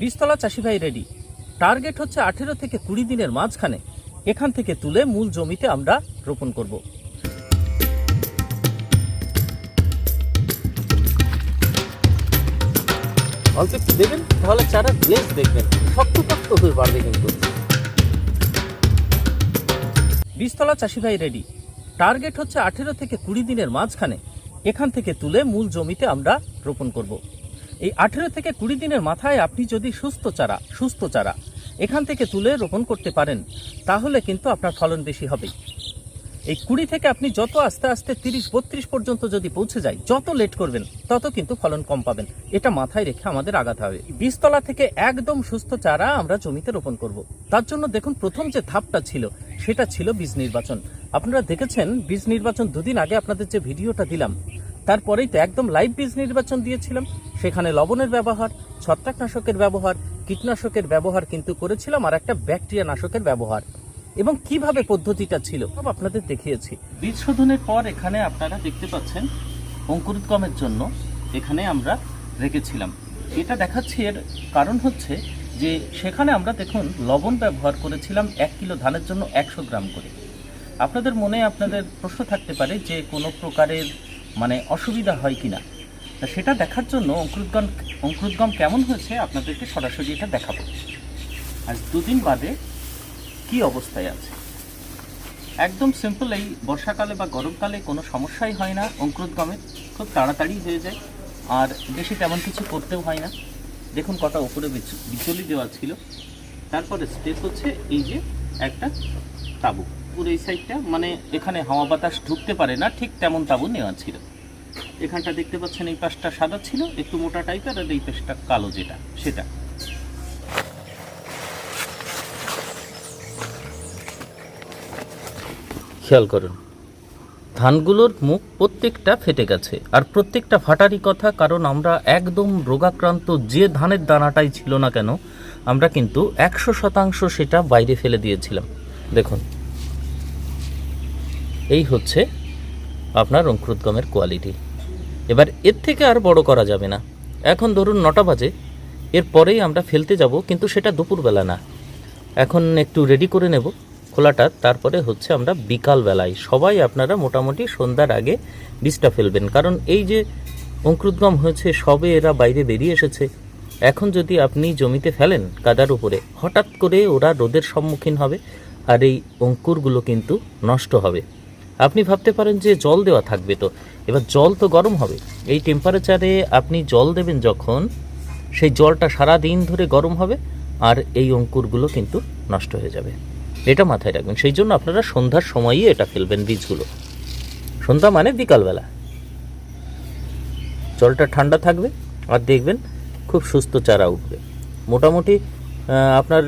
বীজতলা চাষি ভাই রেডি। টার্গেট হচ্ছে আঠেরো থেকে কুড়ি দিনের মাঝখানে। এখান থেকে তুলে মূল জমিতে আমরা রোপণ করব। অল্প একটু দেবেন, তাহলে চারা গ্লেজ দেখবেন। শক্ত হয়ে বাড়বে কিন্তু। বীজতলা চাষি ভাই রেডি। টার্গেট হচ্ছে আঠেরো থেকে কুড়ি দিনের মাঝখানে। এখান থেকে তুলে মূল জমিতে আমরা রোপণ করব। এই আঠেরো থেকে কুড়ি দিনের মাথায় আপনি যদি সুস্থ চারা সুস্থ চারা এখান থেকে তুলে রোপণ করতে পারেন, তাহলে কিন্তু আপনার ফলন বেশি হবে এই কুড়ি থেকে আপনি যত আস্তে আস্তে তিরিশ, বত্রিশ পর্যন্ত যদি পৌঁছে যায় যত লেট করবেন, তত কিন্তু ফলন কম পাবেন। এটা মাথায় রেখে আমাদের আগাতে হবে। বীজতলা থেকে একদম সুস্থ চারা আমরা জমিতে রোপণ করব। তার জন্য দেখুন, প্রথম যে ধাপটা ছিল, সেটা ছিল বীজ নির্বাচন। আপনারা দেখেছেন, বীজ নির্বাচন দুদিন আগে আপনাদের যে ভিডিওটা দিলাম তারপরেই তো একদম লাইভ বীজ নির্বাচন দিয়েছিলাম। সেখানে লবণের ব্যবহার, ছত্রাকনাশকের ব্যবহার, কীটনাশকের ব্যবহার কিন্তু করেছিলাম আর একটা ব্যাকটেরিয়া নাশকের ব্যবহার। এবং কীভাবে পদ্ধতিটা ছিল সব আপনাদের দেখিয়েছি। বীজ শোধনের পর এখানে আপনারা দেখতে পাচ্ছেন অঙ্কুরোদ্গমের জন্য এখানে আমরা রেখেছিলাম। এটা দেখাচ্ছি এর কারণ হচ্ছে যে সেখানে আমরা দেখুন লবণ ব্যবহার করেছিলাম এক কিলো ধানের জন্য একশো গ্রাম করে। আপনাদের মনে আপনাদের প্রশ্ন থাকতে পারে যে কোনো প্রকারের মানে অসুবিধা হয় কিনা? তা সেটা দেখার জন্য অঙ্কুরোদ্গম অঙ্কুরোদ্গম কেমন হয়েছে আপনাদেরকে সরাসরি এটা দেখাবো। আজ দুদিন বাদে কি অবস্থায় আছে? একদম সিম্পল এই, বর্ষাকালে বা গরমকালে কোনো সমস্যাই হয় না অঙ্কুরোদ্গমের খুব তাড়াতাড়ি হয়ে যায়। আর বেশি তেমন কিছু করতেও হয় না। দেখুন কটা ওপরে বিচ- বিচলি দেওয়া ছিল। তারপরে স্টেপ হচ্ছে এই যে একটা তাবু। পুরো এই সাইডটা মানে এখানে হাওয়া বাতাস ঢুকতে পারে না, ঠিক তেমন তাবু নেওয়া ছিল। এখানটা দেখতে পাচ্ছেন এই পাশটা সাদা ছিল, একটু মোটা টাইপের আর এই পাশটা কালো যেটা, সেটা। খেয়াল করুন, ধানগুলোর মুখ প্রত্যেকটা ফেটে গেছে, আর প্রত্যেকটা ফাটারই কথা, কারণ আমরা একদম রোগাক্রান্ত যে ধানের দানাটাই ছিল না কেন, আমরা কিন্তু একশো শতাংশ সেটা বাইরে ফেলে দিয়েছিলাম। দেখুন এই হচ্ছে আপনার অঙ্কুরোদ্গমের কোয়ালিটি। এবার এর থেকে আর বড় করা যাবে না। এখন ধরুন নটা বাজে। এরপরেই আমরা ফেলতে যাব, কিন্তু সেটা দুপুরবেলা না। এখন একটু রেডি করে নেব খোলাটা। তারপরে হচ্ছে আমরা বিকাল বেলায় সবাই আপনারা মোটামুটি সন্ধ্যার আগে বীজটা ফেলবেন। কারণ এই যে অঙ্কুরোদ্গম হয়েছে, সবে এরা বাইরে বেরিয়ে এসেছে। এখন যদি আপনি জমিতে ফেলেন কাদার উপরে, হঠাৎ করে ওরা রোদের সম্মুখীন হবে আর এই অঙ্কুরগুলো কিন্তু নষ্ট হবে। আপনি ভাবতে পারেন যে জল দেওয়া থাকবে তো। এবার জল তো গরম হবে। এই টেম্পারেচারে আপনি জল দেবেন যখন, সেই জলটা সারা দিন ধরে গরম হবে আর এই অঙ্কুরগুলো কিন্তু নষ্ট হয়ে যাবে। এটা মাথায় রাখবেন। সেই জন্য আপনারা সন্ধ্যার সময়ই এটা ফেলবেন বীজগুলো। সন্ধ্যা মানে বিকালবেলা। জলটা ঠান্ডা থাকবে আর দেখবেন খুব সুস্থ চারা উঠবে। মোটামুটি আপনার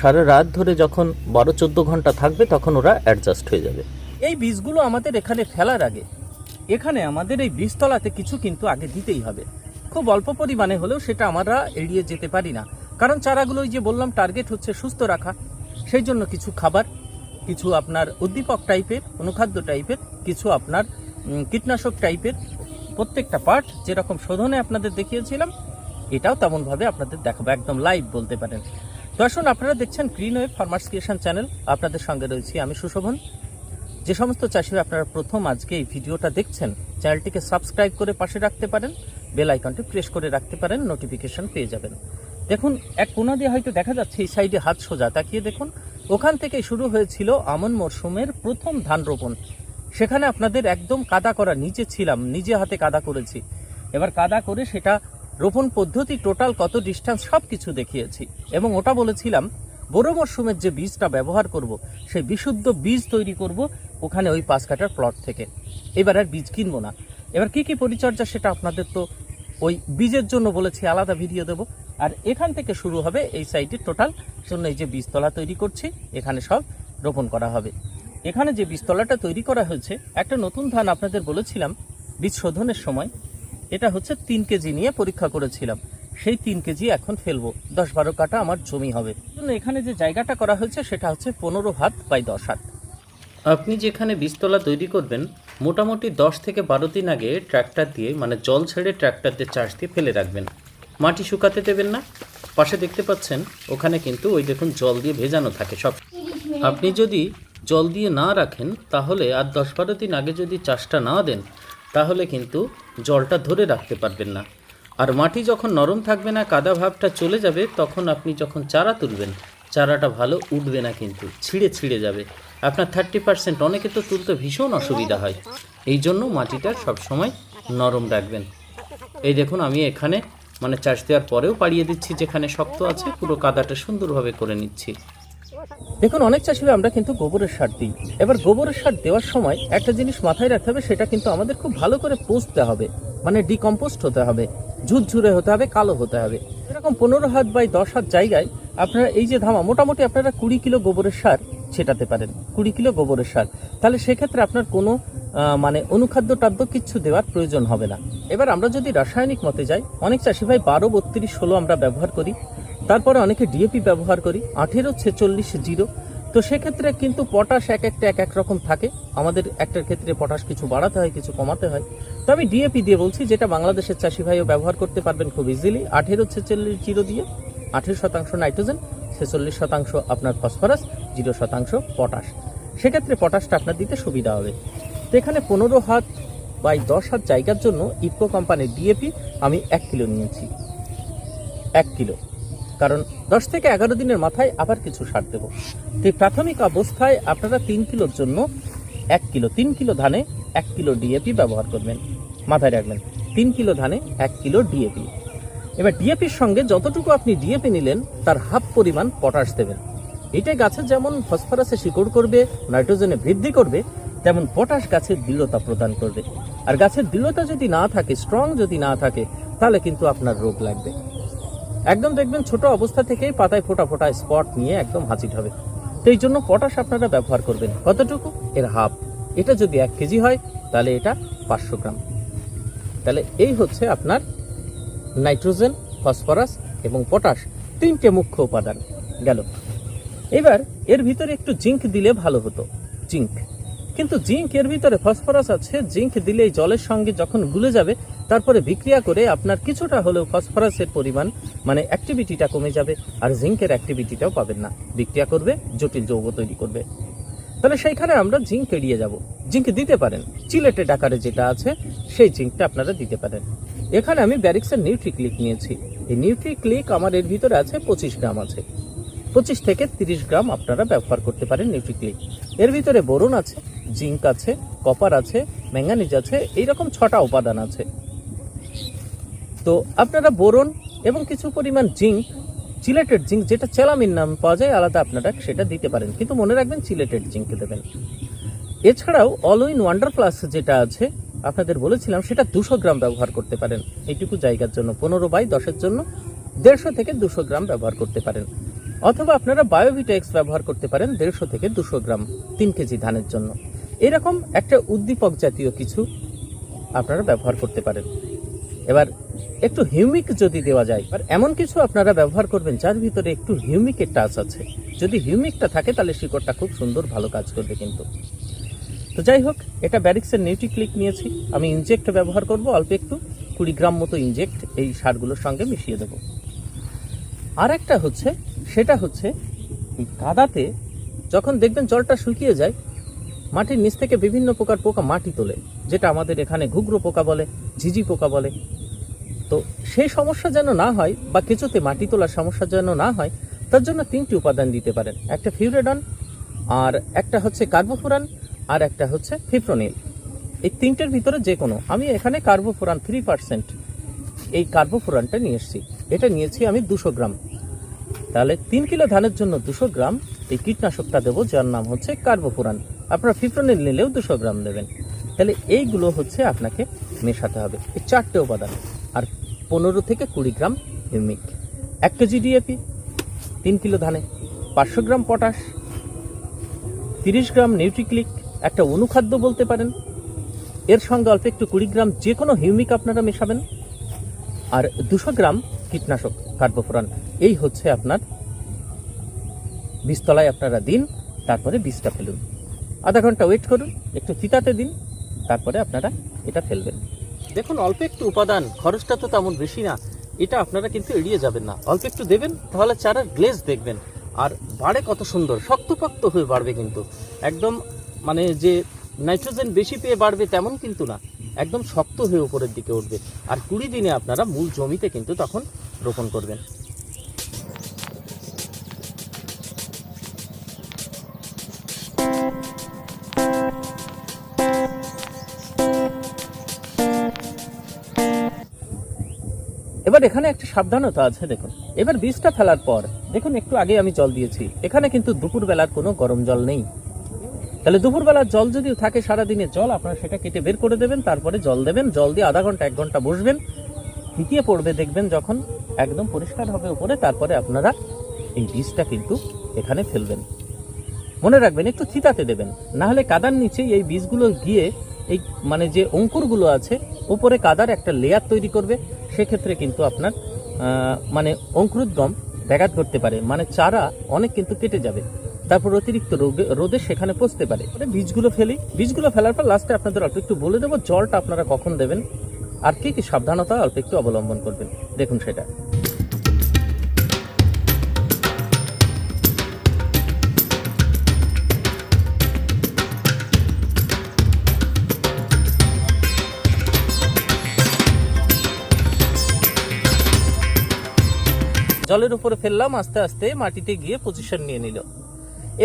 সারা রাত ধরে যখন বারো চোদ্দ ঘণ্টা থাকবে তখন ওরা অ্যাডজাস্ট হয়ে যাবে। এই বীজগুলো আমাদের এখানে ফেলার আগে। এখানে আমাদের এই বীজতলাতে কিছু কিন্তু আগে দিতেই হবে। খুব অল্প পরিমাণে হলেও সেটা আমরা এড়িয়ে যেতে পারি না। কারণ চারাগুলো যে বললাম টার্গেট হচ্ছে সুস্থ রাখা। সেই জন্য কিছু খাবার, কিছু আপনার উদ্দীপক টাইপের, অনুখাদ্য টাইপের, কিছু আপনার কীটনাশক টাইপের প্রত্যেকটা পার্ট যেরকম শোধনে আপনাদের দেখিয়েছিলাম, এটাও তেমনভাবে আপনাদের দেখাবো, একদম লাইভ বলতে পারেন। দর্শন, আপনারা দেখছেন green web farmers creation channel আপনাদের সঙ্গে রয়েছি আমি সুশোভন। যে সমস্ত চাষিরা আপনারা প্রথম আজকে এই ভিডিওটা দেখছেন, চ্যানেলটিকে সাবস্ক্রাইব করে পাশে রাখতে পারেন, বেল আইকনটি প্রেস করে রাখতে পারেন, নোটিফিকেশন পেয়ে যাবেন। দেখুন, এক কোনা দিয়ে হয়তো দেখা যাচ্ছে এই সাইডে হাত সোজা, তাকিয়ে দেখুন। ওখান থেকে শুরু হয়েছিল আমন মরশুমের প্রথম ধান রোপণ। সেখানে আপনাদের একদম কাদা করা, নিচে ছিলাম, নিজে হাতে কাদা করেছি। এবার কাদা করে সেটা রোপণ পদ্ধতি টোটাল কত ডিস্টেন্স সব কিছু দেখিয়েছি। এবং ওটা বলেছিলাম বড় মরশুমের যে বীজটা ব্যবহার করব, সেই বিশুদ্ধ বীজ তৈরি করব ওখানে ওই পাঁচ কাটার প্লট থেকে। এবার আর বীজ কিনবো না। এবার কি কি পরিচর্যা সেটা আপনাদের তো ওই বীজের জন্য বলেছি, আলাদা ভিডিও দেব। আর এখান থেকে শুরু হবে এই সাইডে টোটাল জন্য এই যে বীজতলা তৈরি করছি, এখানে সব রোপণ করা হবে। এখানে যে বীজতলাটা তৈরি করা হয়েছে, একটা নতুন ধান আপনাদের বলেছিলাম বীজ শোধনের সময়। এটা হচ্ছে তিন কেজি নিয়ে পরীক্ষা করেছিলাম। সেই তিন কেজি এখন ফেলব। দশ বারো কাটা আমার জমি হবে। এখানে যে জায়গাটা করা হয়েছে, সেটা হচ্ছে পনেরো হাত বাই দশ হাত। আপনি যেখানে বীজতলা তৈরি করবেন, মোটামুটি দশ থেকে বারো দিন আগে ট্র্যাক্টর দিয়ে মানে জল ছেড়ে ট্র্যাক্টর দিয়ে চাষ দিয়ে ফেলে রাখবেন। মাটি শুকাতে দেবেন না। পাশে দেখতে পাচ্ছেন, ওখানে কিন্তু ওই দেখুন জল দিয়ে ভেজানো থাকে সব। আপনি যদি জল দিয়ে না রাখেন, তাহলে আর দশ বারো দিন আগে যদি চাষটা না দেন, তাহলে কিন্তু জলটা ধরে রাখতে পারবেন না। আর মাটি যখন নরম থাকবে না, কাদা ভাবটা চলে যাবে, তখন আপনি যখন চারা তুলবেন চারাটা ভালো উঠবে না কিন্তু, ছিঁড়ে ছিঁড়ে যাবে। আপনার থার্টি পার্সেন্ট অনেকে তো তুলতে ভীষণ অসুবিধা হয়। এই জন্য মাটিটা সবসময় নরম রাখবেন। এই দেখুন, আমি এখানে মানে চাষ দেওয়ার পরেও পাড়িয়ে দিচ্ছি, যেখানে শক্ত আছে, পুরো কাদাটা সুন্দরভাবে করে নিচ্ছি। দেখুন, অনেক চাষি আমরা কিন্তু গোবরের সার দিই। এবার গোবরের সার দেওয়ার সময় একটা জিনিস মাথায় রাখতে হবে, সেটা কিন্তু আমাদের খুব ভালো করে পুষতে হবে। মানে ডিকম্পোস্ট হতে হবে, ঝুরঝুরে হতে হবে, কালো হতে হবে। এরকম পনেরো হাত বাই দশ হাত জায়গায় আপনারা এই যে ধামা, মোটামুটি আপনারা কুড়ি কিলো গোবরের সার ছেটাতে পারেন, কুড়ি কিলো গোবরের সার। তাহলে সেক্ষেত্রে আপনার কোনো মানে অনুখাদ্য টাদ্য কিচ্ছু দেওয়ার প্রয়োজন হবে না। এবার আমরা যদি রাসায়নিক মতে যাই, অনেক চাষি ভাই বারো, বত্রিশ, ষোলো আমরা ব্যবহার করি, তারপরে অনেকে ডিএপি ব্যবহার করি, আঠেরো, ছেচল্লিশ, জিরো। তো সেক্ষেত্রে কিন্তু পটাশ এক একটা, এক এক রকম থাকে। আমাদের একটার ক্ষেত্রে পটাশ কিছু বাড়াতে হয়, কিছু কমাতে হয়। তো আমি ডিএপি দিয়ে বলছি, যেটা বাংলাদেশের চাষি ভাইও ব্যবহার করতে পারবেন খুব ইজিলি আঠেরো, ছেচল্লিশ, জিরো দিয়ে। আঠেরো শতাংশ নাইট্রোজেন, ছেচল্লিশ শতাংশ আপনার ফসফরাস, জিরো শতাংশ পটাশ। সেক্ষেত্রে পটাশটা আপনার দিতে সুবিধা হবে। তো এখানে পনেরো হাত বাই দশ হাত জায়গার জন্য ইফকো কোম্পানির ডিএপি আমি এক কিলো নিয়েছি। এক কিলো। কারণ দশ থেকে এগারো দিনের মাথায় আবার কিছু সার দেবো। তো প্রাথমিক অবস্থায় আপনারা তিন কিলোর জন্য এক কিলো, তিন কিলো ধানে এক কিলো ডিএপি ব্যবহার করবেন। মাথায় রাখবেন, তিন কিলো ধানে এক কিলো ডিএপি এবার ডিএপির সঙ্গে যতটুকু আপনি ডিএপি নিলেন, তার হাফ পরিমাণ পটাশ দেবেন। এটাই গাছের যেমন ফসফরাসে শিকড় করবে, নাইট্রোজেনে বৃদ্ধি করবে, তেমন পটাশ গাছের দৃঢ়তা প্রদান করবে। আর গাছের দৃঢ়তা যদি না থাকে স্ট্রং যদি না থাকে, তাহলে কিন্তু আপনার রোগ লাগবে। একদম দেখবেন ছোট অবস্থা থেকেই পাতায় ফোটা ফোটা স্পট নিয়ে একদম হাজির হবে। তো এই জন্য পটাশ আপনারা ব্যবহার করবেন। কতটুকু? এর হাফ। এটা যদি এক কেজি হয়, তাহলে এটা পাঁচশো গ্রাম। তাহলে এই হচ্ছে আপনার নাইট্রোজেন, ফসফরাস এবং পটাশ, তিনটে মুখ্য উপাদান গেল। এবার এর ভিতরে একটু জিঙ্ক দিলে ভালো হতো, জিঙ্ক। কিন্তু জিঙ্ক এর ভিতরে ফসফরাস আছে, জিঙ্ক দিলে জলের সঙ্গে যখন গুলে যাবে, তারপরে বিক্রিয়া করে আপনার কিছুটা হলেও ফসফরাসের পরিমাণ মানে অ্যাক্টিভিটিটা কমে যাবে, আর জিঙ্কের অ্যাক্টিভিটিটাও পাবেন না। বিক্রিয়া করবে, জটিল যৌগ তৈরি করবে। তাহলে সেইখানে আমরা জিঙ্ক এড়িয়ে যাব। জিঙ্ক দিতে পারেন। চিলেটেড আকারে যেটা আছে, সেই জিঙ্কটা আপনারা দিতে পারেন। এখানে আমি ব্যারিক্সের নিউট্রিক্লিক নিয়েছি। এই নিউট্রিক্লিক আমার এর ভিতরে আছে পঁচিশ গ্রাম আছে। পঁচিশ থেকে তিরিশ গ্রাম আপনারা ব্যবহার করতে পারেন নিউট্রিক্লিক এর ভিতরে বোরন আছে, জিঙ্ক আছে, কপার আছে, ম্যাঙ্গানিজ আছে, এইরকম ছটা উপাদান আছে। তো আপনারা বোরন এবং কিছু পরিমাণ জিঙ্ক চিলেটেড জিঙ্ক যেটা চেলামিন নাম পাওয়া যায়, আলাদা আপনারা সেটা দিতে পারেন। কিন্তু মনে রাখবেন চিলেটেড জিঙ্ক দেবেন। এছাড়াও অল ইন ওয়ান্ডার প্লাস যেটা আছে, আপনাদের বলেছিলাম, সেটা দুশো গ্রাম ব্যবহার করতে পারেন। এইটুকু জায়গার জন্য, পনেরো বাই দশের জন্য দেড়শো থেকে দুশো গ্রাম ব্যবহার করতে পারেন। অথবা আপনারা বায়োভিটা এক্স ব্যবহার করতে পারেন, দেড়শো থেকে দুশো গ্রাম, তিন কেজি ধানের জন্য। এরকম একটা উদ্দীপক জাতীয় কিছু আপনারা ব্যবহার করতে পারেন। এবার একটু হিউমিক যদি দেওয়া যায়, আর এমন কিছু আপনারা ব্যবহার করবেন যার ভিতরে একটু হিউমিকের টাচ আছে। যদি হিউমিকটা থাকে, তাহলে শিকড়টা খুব সুন্দর ভালো কাজ করবে কিন্তু। তো যাই হোক, এটা ব্যারিক্সের নিউট্রিক্লিক নিয়েছি। আমি ইনজেক্ট ব্যবহার করব অল্প একটু। কুড়ি গ্রাম মতো ইনজেক্ট এই সারগুলোর সঙ্গে মিশিয়ে দেবো। আর একটা হচ্ছে, সেটা হচ্ছে কাদাতে যখন দেখবেন জলটা শুকিয়ে যায়, মাটির নিচ থেকে বিভিন্ন প্রকার পোকা মাটি তোলে, যেটা আমাদের এখানে ঘুঘরো পোকা বলে, ঝিঝি পোকা বলে। তো সেই সমস্যা যেন না হয় বা কিছুতে মাটি তোলার সমস্যা যেন না হয়, তার জন্য তিনটি উপাদান দিতে পারেন। একটা ফিউরেডন, আর একটা হচ্ছে কার্বোফুরান, আর একটা হচ্ছে ফিপ্রোনিল। এই তিনটের ভিতরে যে কোনো আমি এখানে কার্বোফুরান থ্রি পার্সেন্ট এই কার্বোফুরানটা নিয়ে এসেছি। এটা নিয়েছি আমি দুশো গ্রাম। তাহলে তিন কিলো ধানের জন্য দুশো গ্রাম এই কীটনাশকটা দেবো, যার নাম হচ্ছে কার্বোফুরান। আপনারা ফিপ্রোনিল নিলেও দুশো গ্রাম দেবেন। তাহলে এইগুলো হচ্ছে আপনাকে মেশাতে হবে। এই চারটে উপাদান। পনেরো থেকে কুড়ি গ্রাম হিউমিক। এক কেজি ডিএপি তিন কিলো ধানে, পাঁচশো গ্রাম পটাশ, তিরিশ গ্রাম নিউট্রিক্লিক, একটা অনুখাদ্য বলতে পারেন। এর সঙ্গে অল্প একটু কুড়ি গ্রাম যে কোনো হিউমিক আপনারা মেশাবেন। আর দুশো গ্রাম কীটনাশক, কার্বোফোরান। এই হচ্ছে আপনার বীজতলায় আপনারা দিন, তারপরে বীজটা ফেলুন। আধা ঘণ্টা ওয়েট করুন, একটু তিতাতে দিন, তারপরে আপনারা এটা ফেলবেন। দেখুন, অল্প একটু উপাদান, খরচটা তো তেমন বেশি না। এটা আপনারা কিন্তু এড়িয়ে যাবেন না। অল্প একটু দেবেন, তাহলে চারার গ্লেজ দেখবেন। আর বাড়ে কত সুন্দর, শক্তপক্ত হয়ে বাড়বে কিন্তু। একদম মানে যে নাইট্রোজেন বেশি পেয়ে বাড়বে তেমন কিন্তু না। একদম শক্ত হয়ে উপরের দিকে উঠবে। আর কুড়ি দিনে আপনারা মূল জমিতে কিন্তু তখন রোপণ করবেন। এবার এখানে একটা সাবধানতা আছে, দেখুন। এবার বীজটা ফেলার পর, দেখুন, একটু আগে আমি জল দিয়েছি। এখানে কিন্তু দুপুরবেলার কোনো গরম জল নেই। তাহলে দুপুরবেলার জল যদি থাকে সারাদিনের জল আপনারা সেটা কেটে বের করে দেবেন, তারপরে জল দেবেন, জল দিয়ে আধা ঘণ্টা, এক ঘণ্টা বসবেন থিতিয়ে পড়বে, দেখবেন যখন একদম পরিষ্কার হবে উপরে, তারপরে আপনারা এই বীজটা কিন্তু এখানে ফেলবেন। মনে রাখবেন, একটু থিতাতে দেবেন। না হলে কাদার নিচে এই বীজগুলো গিয়ে, এই মানে যে অঙ্কুরগুলো আছে, উপরে কাদার একটা লেয়ার তৈরি করবে। সেক্ষেত্রে কিন্তু আপনার মানে অঙ্কুরোদ্গম ব্যাঘাত করতে পারে মানে চারা অনেক কিন্তু কেটে যাবে। তারপর অতিরিক্ত রোগে, রোদে সেখানে পচতে পারে। বীজগুলো ফেলি। বীজগুলো ফেলার পর লাস্টে আপনাদের অল্প একটু বলে দেবো, জলটা আপনারা কখন দেবেন, আর কি কি সাবধানতা অল্প একটু অবলম্বন করবেন। দেখুন সেটা। জলের উপরে ফেললাম, আস্তে আস্তে মাটিতে গিয়ে পজিশন নিয়ে নিল।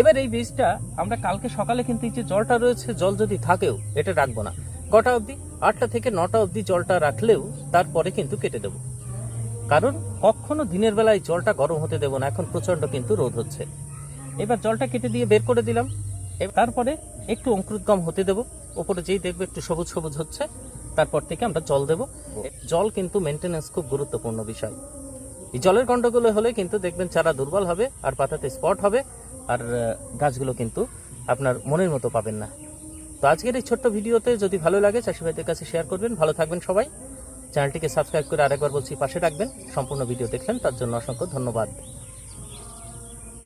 এবার এই বীজটা আমরা কালকে সকালে কিন্তু এই যে জলটা রয়েছে, জল যদি থাকেও, এটা রাখব না। কটা অবধি? আটটা থেকে নটা অবধি জলটা রাখলেও তারপরে কিন্তু কেটে দেবো। কারণ কখনো দিনের বেলায় জলটা গরম হতে দেবো না, এখন প্রচণ্ড কিন্তু রোদ হচ্ছে। এবার জলটা কেটে দিয়ে বের করে দিলাম। তারপরে একটু অঙ্কুরোদ্গম হতে দেবো। ওপরে যেই দেখবে একটু সবুজ সবুজ হচ্ছে, তারপর থেকে আমরা জল দেবো। জল কিন্তু মেনটেন্যান্স খুব গুরুত্বপূর্ণ বিষয়। এই জলের কণ্ঠগুলো হলে কিন্তু দেখবেন চারা দুর্বল হবে, আর পাতাতে স্পট হবে, আর গাছগুলো কিন্তু আপনার মনের মতো পাবেন না। তো আজকের এই ছোট্ট ভিডিওতে যদি ভালো লাগে, চাষি ভাইদের কাছে শেয়ার করবেন। ভালো থাকবেন সবাই। চ্যানেলটিকে সাবস্ক্রাইব করে আরেকবার বলছি, পাশে রাখবেন। সম্পূর্ণ ভিডিও দেখলেন, তার জন্য অসংখ্য ধন্যবাদ।